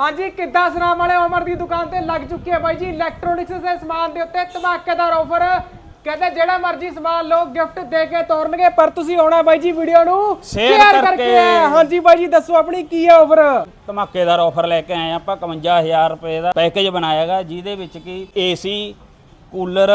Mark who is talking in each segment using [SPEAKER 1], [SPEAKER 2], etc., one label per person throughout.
[SPEAKER 1] ਹਾਂਜੀ ਕਿੱਦਾਂ ਸਨਾਮ ਵਾਲੇ ਉਮਰ ਦੀ ਦੁਕਾਨ ਤੇ ਲੱਗ ਚੁੱਕੀ ਹੈ ਬਾਈ ਜੀ? ਇਲੈਕਟ੍ਰੋਨਿਕਸ ਦੇ ਸਮਾਨ ਦੇ ਉੱਤੇ ਧਮਾਕੇਦਾਰ ਆਫਰ ਕਹਿੰਦੇ ਜਿਹੜਾ ਮਰਜ਼ੀ ਸਮਾਨ ਲਓ ਗਿਫਟ ਦੇ ਕੇ ਤੋਰਨਗੇ ਪਰ ਤੁਸੀਂ ਆਉਣਾ ਬਾਈ ਜੀ ਵੀਡੀਓ ਨੂੰ।
[SPEAKER 2] Share ਕਰਕੇ।
[SPEAKER 1] ਹਾਂਜੀ ਬਾਈ ਜੀ ਦੱਸੋ ਆਪਣੀ ਕੀ ਹੈ ਆਫਰ
[SPEAKER 2] ਧਮਾਕੇਦਾਰ ਆਫਰ ਲੈ ਕੇ ਆਏ ਆਪਾਂ 51000 ਰੁਪਏ ਦਾ ਪੈਕੇਜ ਬਣਾਇਆਗਾ ਜਿਹਦੇ ਵਿੱਚ ਕੀ AC cooler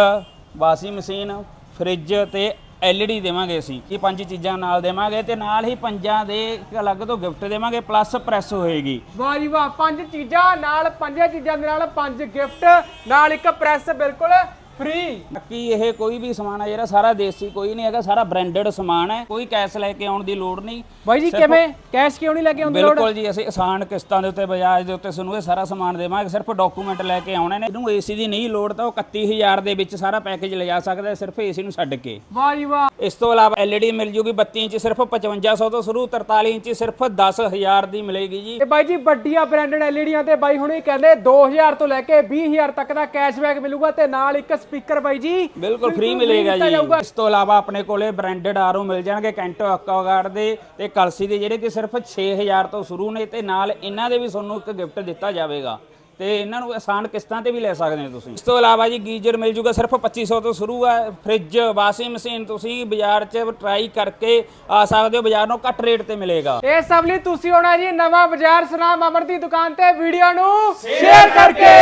[SPEAKER 2] washing machine fridge ਤੇ ਐਲਈਡੀ ਦੇਵਾਂਗੇ ਅਸੀਂ, ਇਹ ਪੰਜ ਚੀਜ਼ਾਂ ਨਾਲ ਦੇਵਾਂਗੇ ਤੇ ਨਾਲ ਹੀ ਪੰਜਾਂ ਦੇ ਇੱਕ ਅਲੱਗ ਤੋਂ ਗਿਫਟ ਦੇਵਾਂਗੇ ਪਲੱਸ ਪ੍ਰੈਸ ਹੋਏਗੀ।
[SPEAKER 1] ਵਾਹ ਜੀ ਵਾਹ, ਪੰਜ ਚੀਜ਼ਾਂ ਨਾਲ, ਪੰਜ ਚੀਜ਼ਾਂ ਦੇ ਨਾਲ ਪੰਜ ਗਿਫਟ ਨਾਲ ਇੱਕ ਪ੍ਰੈਸ ਬਿਲਕੁਲ ਫ੍ਰੀ।
[SPEAKER 2] ਬਾਕੀ ਇਹ ਕੋਈ ਵੀ ਸਮਾਨ ਹੈ ਜਿਹੜਾ ਸਾਰਾ ਦੇਸੀ ਕੋਈ ਨਹੀਂ ਹੈਗਾ ਸਾਰਾ ਬ੍ਰਾਂਡਡ ਸਮਾਨ ਹੈ। ਕੋਈ ਕੈਸ਼ ਲੈ ਕੇ ਆਉਣ ਦੀ ਲੋੜ ਨਹੀਂ।
[SPEAKER 1] ਬਾਈ ਜੀ
[SPEAKER 2] ਸਿਰਫ-
[SPEAKER 1] ਕਿਵੇਂ? ਕੈਸ਼ ਕਿਉਂ ਨਹੀਂ ਲੈ ਕੇ ਆਉਂਦੇ ਲੋੜ?
[SPEAKER 2] ਬਿਲਕੁਲ ਜੀ ਅਸੀਂ ਆਸਾਨ ਕਿਸ਼ਤਾਂ ਦੇ ਉੱਤੇ ਬਜਾਜ ਦੇ ਉੱਤੇ ਤੁਹਾਨੂੰ ਇਹ ਸਾਰਾ ਸਮਾਨ ਦੇਵਾਂਗੇ। ਸਿਰਫ ਡਾਕੂਮੈਂਟ ਲੈ ਕੇ ਆਉਣੇ ਨੇ। ਇਹਨੂੰ ਏਸੀ ਦੀ ਨਹੀਂ ਲੋੜ ਤਾਂ ਉਹ 31000 ਦੇ ਵਿੱਚ ਸਾਰਾ ਪੈਕੇਜ ਲਿਜਾ ਸਕਦਾ ਹੈ, ਸਿਰਫ ਏਸੀ ਨੂੰ ਛੱਡ ਕੇ।
[SPEAKER 1] ਵਾਹ ਜੀ ਵਾਹ।
[SPEAKER 2] ਇਸ ਤੋਂ ਇਲਾਵਾ LED ਮਿਲ ਜੂਗੀ 32 ਇੰਚ ਸਿਰਫ 5500 ਤੋਂ ਸ਼ੁਰੂ 43 ਇੰਚ ਸਿਰਫ 10000 ਦੀ ਮਿਲੇਗੀ ਜੀ।
[SPEAKER 1] ਤੇ ਬਾਈ ਜੀ ਵੱਡੀਆਂ ਬ੍ਰਾਂਡਡ ਐਲਈਡੀਆਂ ਤੇ ਬਾਈ ਹੁਣੇ ਕਹਿੰਦੇ 2000 ਤੋਂ ਲੈ ਕੇ 20000 ਤੱਕ ਦਾ ਕੈਸ਼ਬੈਕ ਮਿਲੂਗਾ ਤੇ ਨਾਲ ਇੱਕ ਸਪੀਕਰ ਬਾਈ ਜੀ।
[SPEAKER 2] ਬਿਲਕੁਲ ਫ੍ਰੀ ਮਿਲੇਗਾ
[SPEAKER 1] ਦਿੱਤਾ
[SPEAKER 2] ਜੀ।
[SPEAKER 1] ਜਾਊਗਾ।
[SPEAKER 2] ਇਸ ਤੋਂ ਇਲਾਵਾ ਆਪਣੇ ਕੋਲੇ ਬ੍ਰਾਂਡਡ ਆਰਓ ਮਿਲ ਜਾਣਗੇ ਕੈਂਟੋ ਅਕਵਾਗਾਰਡ ਦੇ ਤੇ ਕਲਸੀ ਦੇ ਜਿਹੜੇ ਕਿ ਸਿਰਫ 6000 ਤੋਂ ਸ਼ੁਰੂ ਨੇ ਤੇ ਨਾਲ ਇਹਨਾਂ ਦੇ ਵੀ ਤੁਹਾਨੂੰ ਇੱਕ ਗਿਫਟ ਦਿੱਤਾ ਜਾਵੇਗਾ। ਤੇ ਇਹਨਾਂ ਨੂੰ ਆਸਾਨ ਕਿਸ਼ਤਾਂ ਤੇ ਵੀ ਲੈ ਸਕਦੇ ਹੋ ਤੁਸੀਂ। ਇਸ ਤੋਂ ਇਲਾਵਾ ਜੀ ਗੀਜ਼ਰ ਮਿਲ ਜੂਗਾ ਸਿਰਫ 2500 ਤੋਂ ਸ਼ੁਰੂ ਹੈ ਫ੍ਰਿਜ ਵਾਸ਼ਿੰਗ ਮਸ਼ੀਨ ਤੁਸੀਂ ਬਾਜ਼ਾਰ 'ਚ ਟਰਾਈ ਕਰਕੇ ਆ ਸਕਦੇ ਹੋ ਬਾਜ਼ਾਰ ਨੂੰ ਘੱਟ ਰੇਟ ਤੇ ਮਿਲੇਗਾ।
[SPEAKER 1] ਇਹ ਸਭ ਲਈ ਤੁਸੀਂ ਹੋਣਾ ਜੀ ਨਵਾਂ ਬਾਜ਼ਾਰ ਸਨਾਮ ਅਮਰ ਦੀ ਦੁਕਾਨ ਤੇ ਵੀਡੀਓ ਨੂੰ ਸ਼ੇਅਰ ਕਰਕੇ!